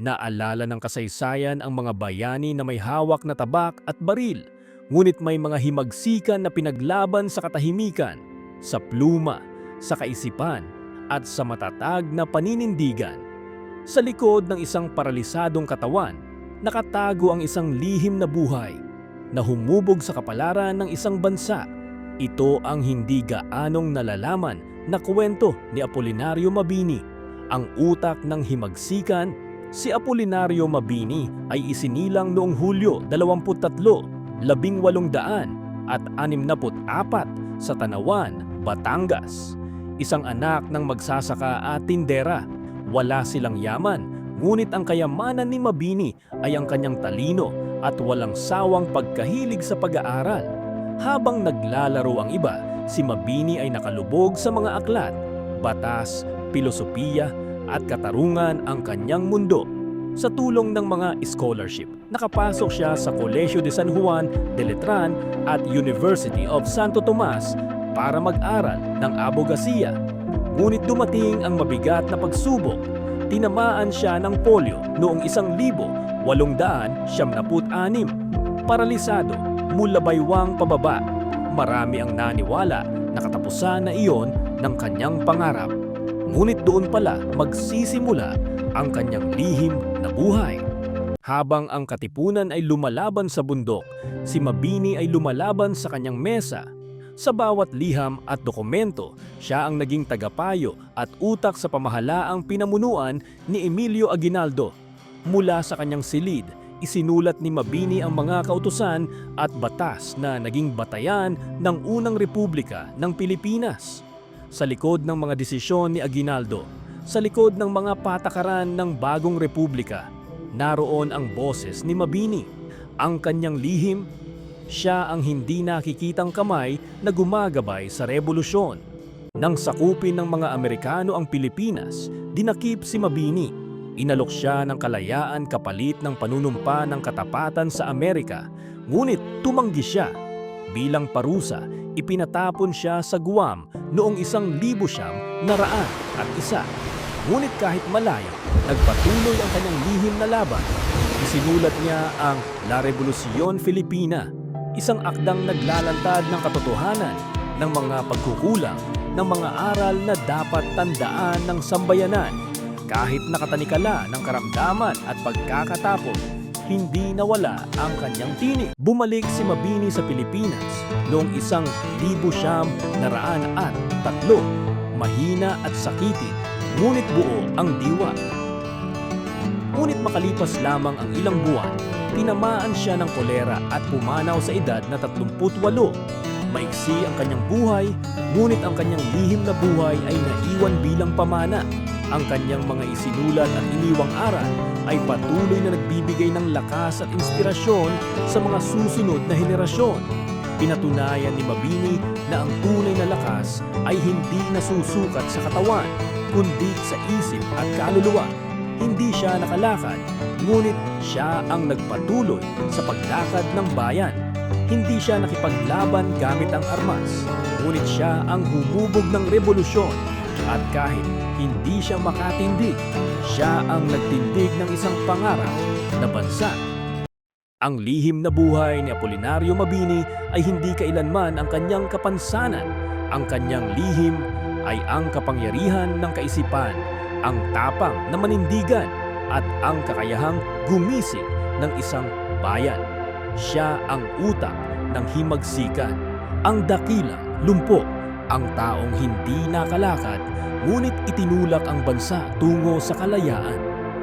Naalala ng kasaysayan ang mga bayani na may hawak na tabak at baril, ngunit may mga himagsikan na pinaglaban sa katahimikan, sa pluma, sa kaisipan, at sa matatag na paninindigan. Sa likod ng isang paralisadong katawan, nakatago ang isang lihim na buhay na humubog sa kapalaran ng isang bansa. Ito ang hindi gaanong nalalaman na kwento ni Apolinario Mabini, ang utak ng himagsikan Si Apolinario Mabini ay isinilang noong Hulyo 23, 1800 at 64 sa Tanawan, Batangas. Isang anak ng magsasaka at tindera. Wala silang yaman, ngunit ang kayamanan ni Mabini ay ang kanyang talino at walang sawang pagkahilig sa pag-aaral. Habang naglalaro ang iba, si Mabini ay nakalubog sa mga aklat, batas, pilosopiya at katarungan ang kanyang mundo. Sa tulong ng mga scholarship, nakapasok siya sa Colegio de San Juan de Letran at University of Santo Tomas para mag-aral ng abogasiya. Ngunit dumating ang mabigat na pagsubok. Tinamaan siya ng polio noong 1876. Paralisado mula baywang pababa. Marami ang naniwala na katapusan na iyon ng kanyang pangarap. Ngunit doon pala magsisimula ang kanyang lihim na buhay. Habang ang katipunan ay lumalaban sa bundok, si Mabini ay lumalaban sa kanyang mesa. Sa bawat liham at dokumento, siya ang naging tagapayo at utak sa pamahalaang pinamunuan ni Emilio Aguinaldo. Mula sa kanyang silid, isinulat ni Mabini ang mga kautusan at batas na naging batayan ng unang republika ng Pilipinas sa likod ng mga desisyon ni Aguinaldo, sa likod ng mga patakaran ng bagong republika, naroon ang boses ni Mabini. Ang kanyang lihim, siya ang hindi nakikitang kamay na gumagabay sa revolusyon. Nang sakupin ng mga Amerikano ang Pilipinas, dinakip si Mabini. Inalok siya ng kalayaan kapalit ng panunumpa ng katapatan sa Amerika, ngunit tumanggi siya. Bilang parusa, ipinatapon siya sa Guam noong isang libo siyam na raan at isa. Ngunit kahit malayo, nagpatuloy ang kanyang lihim na laban. Isinulat niya ang La Revolucion Filipina, isang akdang naglalantad ng katotohanan ng mga pagkukulang ng mga aral na dapat tandaan ng sambayanan. Kahit nakatanikala ng karamdaman at pagkakatapon, hindi nawala ang kanyang tinig. Bumalik si Mabini sa Pilipinas noong isang libo siyam na raan at tatlo. Mahina at sakitin, ngunit buo ang diwa. Ngunit makalipas lamang ang ilang buwan, tinamaan siya ng kolera at pumanaw sa edad na 38. Maiksi ang kanyang buhay, ngunit ang kanyang lihim na buhay ay naiwan bilang pamana. Ang kanyang mga isinulat at iniwang aral ay patuloy na nagbibigay ng lakas at inspirasyon sa mga susunod na henerasyon. Pinatunayan ni Mabini na ang tunay na lakas ay hindi nasusukat sa katawan, kundi sa isip at kaluluwa. Hindi siya nakalakad, ngunit siya ang nagpatuloy sa paglakad ng bayan. Hindi siya nakipaglaban gamit ang armas, ngunit siya ang humubog ng revolusyon at kahit hindi siya makatindig, siya ang nagtindig ng isang pangarap na bansa. Ang lihim na buhay ni Apolinario Mabini ay hindi kailanman ang kanyang kapansanan. Ang kanyang lihim ay ang kapangyarihan ng kaisipan, ang tapang na manindigan, at ang kakayahang gumising ng isang bayan. Siya ang utak ng himagsikan, ang dakilang lumpo, ang taong hindi nakalakad ngunit itinulak ang bansa tungo sa kalayaan.